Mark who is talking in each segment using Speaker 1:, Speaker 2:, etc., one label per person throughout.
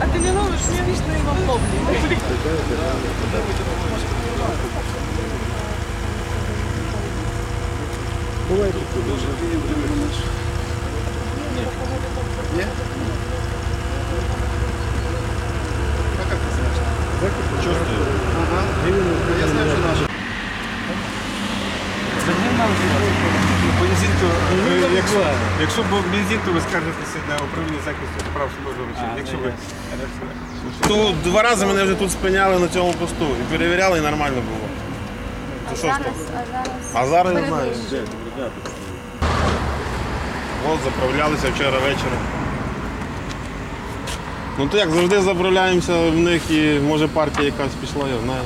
Speaker 1: А ти не ловиш, я вічно і вам
Speaker 2: ловлю. Буває, дуже приємно. То, е, якщо, якщо був бензин, то ви скаржитеся на управління захисту справ споживачів. Якщо ви
Speaker 3: То два рази мене вже тут спиняли на цьому посту і перевіряли, і нормально було. То що ж там? А зараз не знаю. От заправлялися вчора ввечері. Ну то як завжди заправляємося в них і може партія якась пішла, я знаю.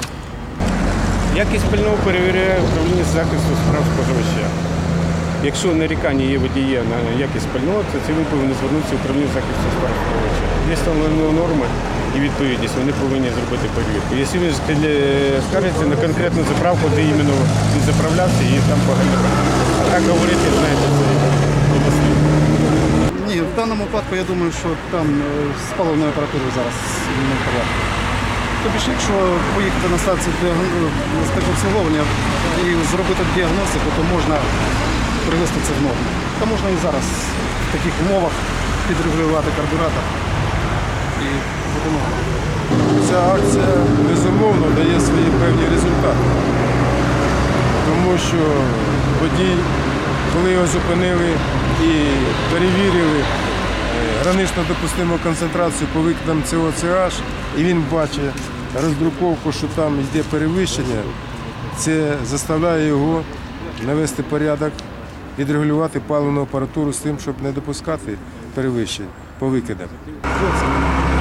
Speaker 2: Якість пального перевіряє управління захисту справ споживача. Якщо нарікання є водія на якість пального, то це він повинен звернутися в управління захисту справ. Є встановлені норми і відповідність, вони повинні зробити перевірку. Якщо скля- скаржиться на конкретну заправку, де іменно він і там погано. Так говорити, знаєте, це обласний.
Speaker 4: Ні, в даному випадку я думаю, що там е, з паливною апаратурою зараз не в порядку. Тобто, якщо поїхати на станцію з техобслуговування і зробити діагностику, то можна привести це в норму. Та можна і зараз в таких умовах підрегулювати карбюратор і норма.
Speaker 5: Ця акція безумовно дає свої певні результати. Тому що водій, коли його зупинили і перевірили е, гранично допустиму концентрацію по викидам ЦОЦH, і він бачить роздруковку, що там йде перевищення, це заставляє його навести порядок, відрегулювати паливну апаратуру з тим, щоб не допускати перевищень по викидам.
Speaker 4: Проводили 19 вересня